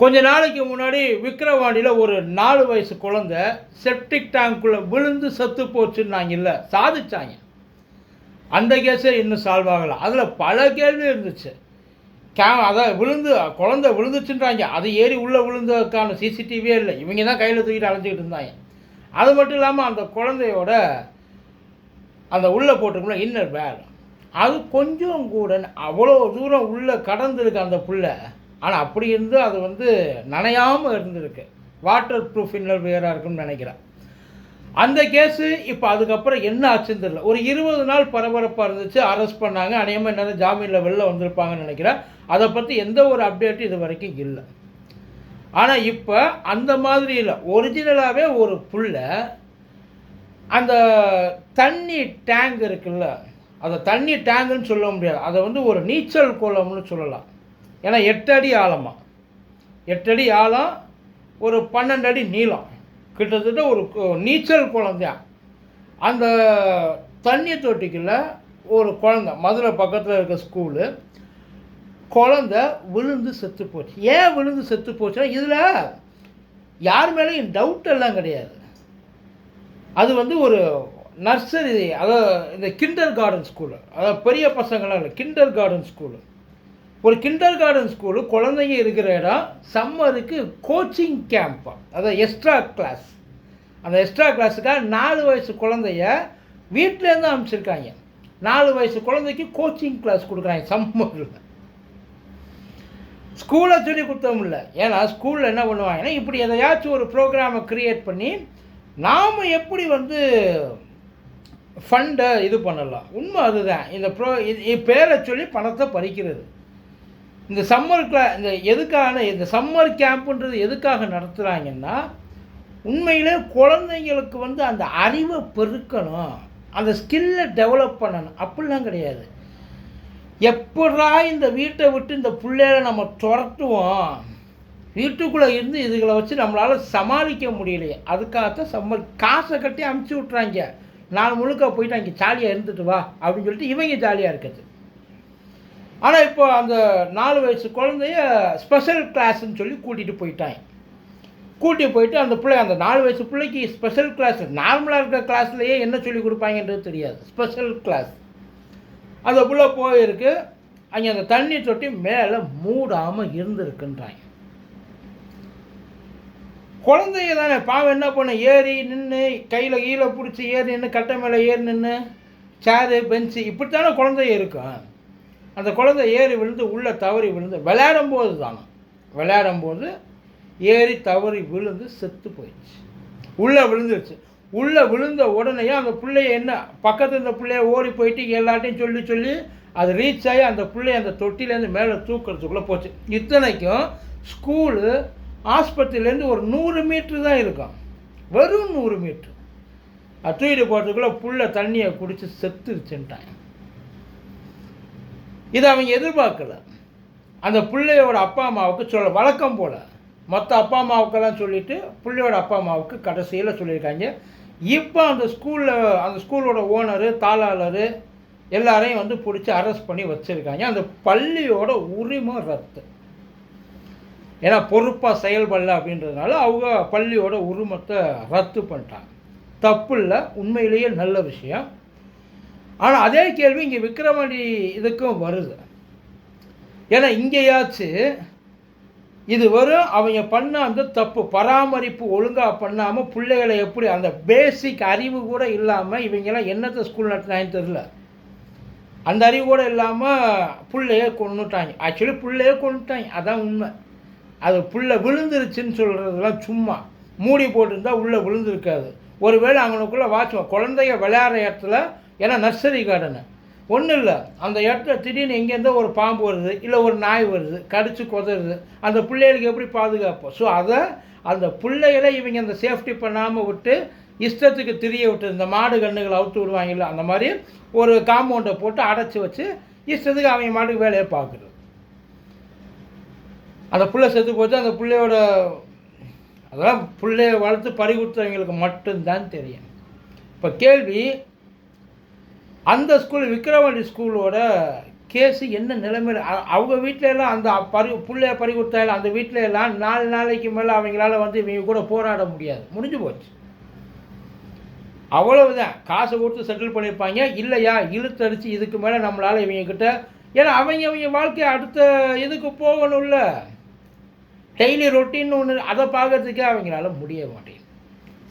கொஞ்ச நாளைக்கு முன்னாடி விக்கிரவாண்டியில் ஒரு நாலு வயசு குழந்தை செப்டிக் டேங்க்குள்ளே விழுந்து செத்து போச்சுன்னாங்கல்ல சாதிச்சாங்க. அந்த கேஸே இன்னும் சால்வ் ஆகலை. அதில் பல கேள்வி இருந்துச்சு. கே அதான் விழுந்து குழந்தை விழுந்துச்சுன்றாங்க. அது ஏறி உள்ளே விழுந்ததுக்கான சிசிடிவியே இல்லை. இவங்க தான் கையில் தூக்கிட்டு அலைஞ்சிக்கிட்டு இருந்தாங்க. அது மட்டும் இல்லாமல் அந்த குழந்தையோட அந்த உள்ளே போட்டிருக்கோம்ல இன்னர் பேர் அது கொஞ்சம் கூட அவ்வளோ தூரம் உள்ளே கடந்திருக்கு அந்த புள்ள. ஆனால் அப்படி இருந்து அது வந்து நனையாமல் இருந்திருக்கு. வாட்டர் ப்ரூஃப் இன்னர் வேராக இருக்குன்னு நினைக்கிறேன். அந்த கேஸு இப்போ அதுக்கப்புறம் என்ன ஆச்சுன்னு தெரியல. ஒரு இருபது நாள் பரபரப்பாக இருந்துச்சு அரெஸ்ட் பண்ணாங்க. அநேகமாக என்ன ஜாமீனில் வெளில வந்திருப்பாங்கன்னு நினைக்கிறேன். அதை பற்றி எந்த ஒரு அப்டேட்டும் இது வரைக்கும் இல்லை. ஆனால் இப்போ அந்த மாதிரி இல்லை. ஒரிஜினலாகவே ஒரு புள்ள அந்த தண்ணி டேங்க் இருக்குல்ல அதை தண்ணி டேங்குன்னு சொல்ல முடியாது. அதை வந்து ஒரு நீச்சல் குளம்னு சொல்லலாம். ஏன்னா எட்டு அடி ஆழமாக எட்டு அடி ஆழம் ஒரு பன்னெண்டு அடி நீளம். கிட்டத்தட்ட ஒரு நீச்சல் குழந்தையா அந்த தண்ணி தொட்டிக்குள்ள ஒரு குழந்த மதுரை பக்கத்தில் இருக்க ஸ்கூலு குழந்த விழுந்து செத்து போச்சு. ஏன் விழுந்து செத்து போச்சுன்னா இதில் யார் மேலேயும் டவுட் எல்லாம் கிடையாது. அது வந்து ஒரு நர்சரி அதாவது இந்த கிண்டர் கார்டன் ஸ்கூலு அதாவது பெரிய பசங்களாம் இல்லை கிண்டர் கார்டன் ஸ்கூலு ஒரு கிண்டர் கார்டன் ஸ்கூலு குழந்தைங்க இருக்கிற இடம் சம்மருக்கு கோச்சிங் கேம்ப் அதாவது எக்ஸ்ட்ரா கிளாஸ் அந்த எக்ஸ்ட்ரா கிளாஸுக்காக நாலு வயசு குழந்தைய வீட்டிலேருந்து அனுப்பிச்சிருக்காங்க. நாலு வயசு குழந்தைக்கு கோச்சிங் கிளாஸ் கொடுக்குறாங்க சம்மரில் ஸ்கூலை சொல்லி கொடுத்தவும் இல்லை. ஏன்னா ஸ்கூலில் என்ன பண்ணுவாங்கன்னா இப்படி எதையாச்சும் ஒரு ப்ரோக்ராமை க்ரியேட் பண்ணி நாம் எப்படி வந்து ஃபண்டை இது பண்ணலாம். உண்மை அதுதான். இந்த ப்ரோ இது பேரை சொல்லி பணத்தை பறிக்கிறது. இந்த சம்மர் கிளா இந்த எதுக்கான இந்த சம்மர் கேம்ப்புன்றது எதுக்காக நடத்துகிறாங்கன்னா உண்மையிலே குழந்தைங்களுக்கு வந்து அந்த அறிவை பெருக்கணும். அந்த ஸ்கில்லை டெவலப் பண்ணணும். அப்படிலாம் கிடையாது. எப்படா இந்த வீட்டை விட்டு இந்த பிள்ளைகளை நம்ம துரத்துவோம்? வீட்டுக்குள்ளே இருந்து இதுகளை வச்சு நம்மளால் சமாளிக்க முடியலையே. அதுக்காகத்தான் சம்மர் காசை கட்டி அமுச்சு விட்றாங்க நாள் முழுக்க போயிட்டு அங்கே ஜாலியாக இருந்துட்டு வா அப்படின்னு சொல்லிட்டு இவங்க ஜாலியாக இருக்குது ஆனால் இப்போ அந்த நாலு வயசு குழந்தைய ஸ்பெஷல் கிளாஸ்ன்னு சொல்லி கூட்டிகிட்டு போயிட்டாங்க. கூட்டி போயிட்டு அந்த பிள்ளை அந்த நாலு வயசு பிள்ளைக்கு ஸ்பெஷல் கிளாஸ் நார்மலாக இருக்கிற கிளாஸ்லேயே என்ன சொல்லி கொடுப்பாங்கன்றது தெரியாது. ஸ்பெஷல் கிளாஸ் அந்த பிள்ளை போயிருக்கு. அங்கே அந்த தண்ணி தொட்டி மேலே மூடாமல் இருந்திருக்குன்றாங்க. குழந்தைய தானே பாவம் என்ன பண்ண? ஏறி நின்று கையில் கீழே பிடிச்சி ஏறி நின்று கட்டை மேலே ஏறி நின்று சேரு பெஞ்சு இப்படித்தானே குழந்தைய இருக்கும் அந்த குழந்தை ஏறி விழுந்து உள்ளே தவறி விழுந்து விளையாடும் போது தானே. விளையாடும் போது ஏறி தவறி விழுந்து செத்து போயிடுச்சு. உள்ளே விழுந்துருச்சு. உள்ளே விழுந்த உடனேயே அந்த பிள்ளைய என்ன பக்கத்தில் இந்த பிள்ளைய ஓடி போயிட்டு எல்லாட்டையும் சொல்லி சொல்லி அது ரீச் ஆகி அந்த பிள்ளைய அந்த தொட்டிலேருந்து மேலே தூக்கிறதுக்குள்ளே போச்சு. இத்தனைக்கும் ஸ்கூலு ஆஸ்பத்திரியிலேருந்து ஒரு நூறு மீட்ரு தான் இருக்கும். வெறும் நூறு மீட்ரு அது தூக்கிட்டு போகிறதுக்குள்ளே புள்ள தண்ணியை குடித்து செத்துருச்சுன்ட்டான். இதை அவங்க எதிர்பார்க்கல. அந்த பிள்ளையோட அப்பா அம்மாவுக்கு சொல்ல வழக்கம் போல். மற்ற அப்பா அம்மாவுக்கெல்லாம் சொல்லிவிட்டு பிள்ளையோட அப்பா அம்மாவுக்கு கடைசியில் சொல்லியிருக்காங்க. இப்போ அந்த ஸ்கூலில் அந்த ஸ்கூலோட ஓனரு தாளாளர் எல்லாரையும் வந்து பிடிச்சி அரெஸ்ட் பண்ணி வச்சுருக்காங்க. அந்த பள்ளியோட உரிமை ரத்து. ஏன்னா பொறுப்பாக செயல்படல அப்படின்றதுனால அவங்க பள்ளியோட உரிமத்தை ரத்து பண்ணிட்டாங்க. தப்பு இல்லை உண்மையிலேயே நல்ல விஷயம். ஆனால் அதே கேள்வி இங்கே விக்ரமணி இதுக்கும் வருது. ஏன்னா இங்கேயாச்சு இது வரும் அவங்க பண்ண அந்த தப்பு பராமரிப்பு ஒழுங்காக பண்ணாமல் பிள்ளைகளை எப்படி அந்த பேசிக் அறிவு கூட இல்லாமல் இவங்கெல்லாம் என்னத்தை ஸ்கூல் நடத்தினாங்கன்னு தெரில அந்த அறிவு கூட இல்லாமல் பிள்ளைய கொண்டுட்டாங்க ஆக்சுவலி பிள்ளைய கொண்டுட்டாங்க அதான் உண்மை. அது புள்ள விழுந்துருச்சுன்னு சொல்கிறதுலாம் சும்மா. மூடி போட்டிருந்தால் உள்ளே விழுந்துருக்காது. ஒருவேளை அவங்களுக்குள்ளே வாட்சுவோம் குழந்தைய விளையாடுற இடத்துல ஏன்னா நர்சரி கார்டனு ஒன்றும் இல்லை அந்த இடத்துல திடீர்னு எங்கேருந்தோ ஒரு பாம்பு வருது இல்லை ஒரு நாய் வருது கடிச்சு கொதறுது அந்த பிள்ளைகளுக்கு எப்படி பாதுகாப்போம்? ஸோ அதை அந்த பிள்ளைகளை இவங்க அந்த சேஃப்டி பண்ணாமல் விட்டு இஷ்டத்துக்கு திரிய விட்டு இந்த மாடு கண்ணுகளை அவுத்து விடுவாங்கல்ல அந்த மாதிரி ஒரு காம்பவுண்டை போட்டு அடைச்சி வச்சு இஷ்டத்துக்கு அவங்க மாட்டுக்கு வேலையை பார்க்குறது அந்த பிள்ளை செத்து போச்சு அந்த பிள்ளையோட அதெல்லாம் பிள்ளைய வளர்த்து பறி கொடுத்தவங்களுக்கு மட்டும்தான் தெரியும். இப்போ கேள்வி அந்த ஸ்கூல் விக்ரவாண்டி ஸ்கூலோட கேஸு என்ன நிலைமையில் அவங்க வீட்டில எல்லாம் அந்த பறி பிள்ளைய பறி கொடுத்தாலும் அந்த வீட்டில எல்லாம் நாலு நாளைக்கு மேலே அவங்களால வந்து இவங்க கூட போராட முடியாது. முடிஞ்சு போச்சு. அவ்வளவுதான். காசை கொடுத்து செட்டில் பண்ணியிருப்பாங்க. இல்லையா? இழுத்தடிச்சு இதுக்கு மேலே நம்மளால் இவங்க கிட்ட ஏன்னா அவங்க அவங்க வாழ்க்கை அடுத்த இதுக்கு போகணும்ல. டெய்லி ரொட்டீன் ஒன்று அதை பார்க்கறதுக்கே அவங்களால முடிய மாட்டேங்குது.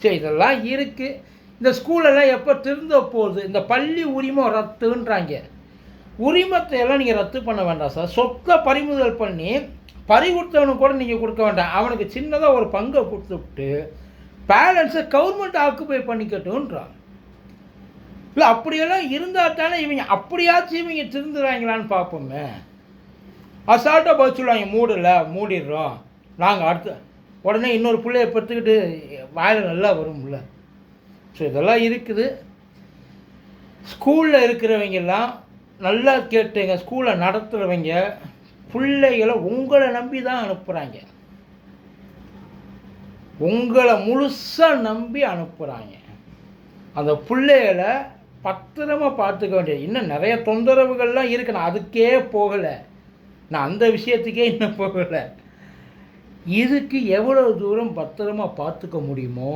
சரி இதெல்லாம் இருக்குது இந்த ஸ்கூலெல்லாம் எப்போ திருந்த போகுது இந்த பள்ளி உரிமம் ரத்துன்றாங்க. உரிமத்தை எல்லாம் நீங்கள் ரத்து பண்ண வேண்டாம் சார். சொத்தை பறிமுதல் பண்ணி பறி கொடுத்தவனுக்கு கூட நீங்கள் கொடுக்க வேண்டாம். அவனுக்கு சின்னதாக ஒரு பங்கை கொடுத்துட்டு பேலன்ஸை கவர்மெண்ட் ஆக்குபை பண்ணிக்கட்டும்ன்றான். இல்லை அப்படியெல்லாம் இருந்தால் தானே இவங்க அப்படியாச்சும் இவங்க திருந்துறாங்களான்னு பார்ப்போமே. அசால்ட்டாக பதில் சொல்லுவாங்க மூடல மூடிடுறோம். நாங்கள் அடுத்து உடனே இன்னொரு பிள்ளைய பெற்றுக்கிட்டு வாயில் நல்லா வரும்ல. ஸோ இதெல்லாம் இருக்குது. ஸ்கூலில் இருக்கிறவங்கெல்லாம் நல்லா கேட்டுங்க ஸ்கூலை நடத்துகிறவங்க பிள்ளைகளை உங்களை நம்பி தான் அனுப்புகிறாங்க உங்களை முழுசாக நம்பி அனுப்புகிறாங்க அந்த பிள்ளைகளை பத்திரமா பார்த்துக்க வேண்டியது. இன்னும் நிறைய தொந்தரவுகள்லாம் இருக்கு. நான் அதுக்கே போகலை. நான் அந்த விஷயத்துக்கே இன்னும் போகலை. இதுக்கு எவ்வளவு தூரம் பத்திரமா பார்த்துக்க முடியுமோ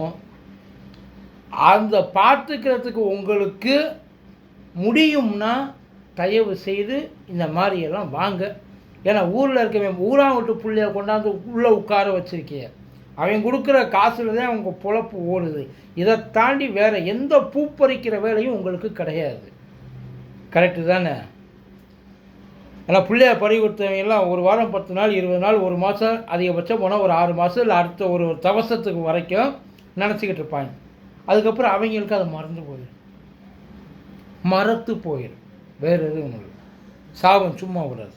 அந்த பார்த்துக்கிறதுக்கு உங்களுக்கு முடியும்னா தயவு செய்து இந்த மாதிரியெல்லாம் வாங்க. ஏன்னா ஊரில் இருக்கவன் ஊராக விட்டு பிள்ளைய கொண்டாந்து உள்ளே உட்கார வச்சுருக்கிய. அவன் கொடுக்குற காசுல தான் அவங்க பொழப்பு ஓடுது. இதை தாண்டி வேறு எந்த பூ பறிக்கிற வேலையும் உங்களுக்கு கிடையாது. கரெக்டு தானே? ஏன்னா பிள்ளைய பறி கொடுத்தவங்க எல்லாம் ஒரு வாரம் பத்து நாள் இருபது நாள் ஒரு மாதம் அதிகபட்சம் போனால் ஒரு ஆறு மாதம் இல்லை அடுத்த ஒரு தவசத்துக்கு வரைக்கும் நினச்சிக்கிட்டு இருப்பாங்க. அதுக்கப்புறம் அவங்களுக்கு அதை மறந்து போயிடும். மறத்து போயிடும். வேறு எதுவும் இல்லை. சாபம் சும்மா விடாது.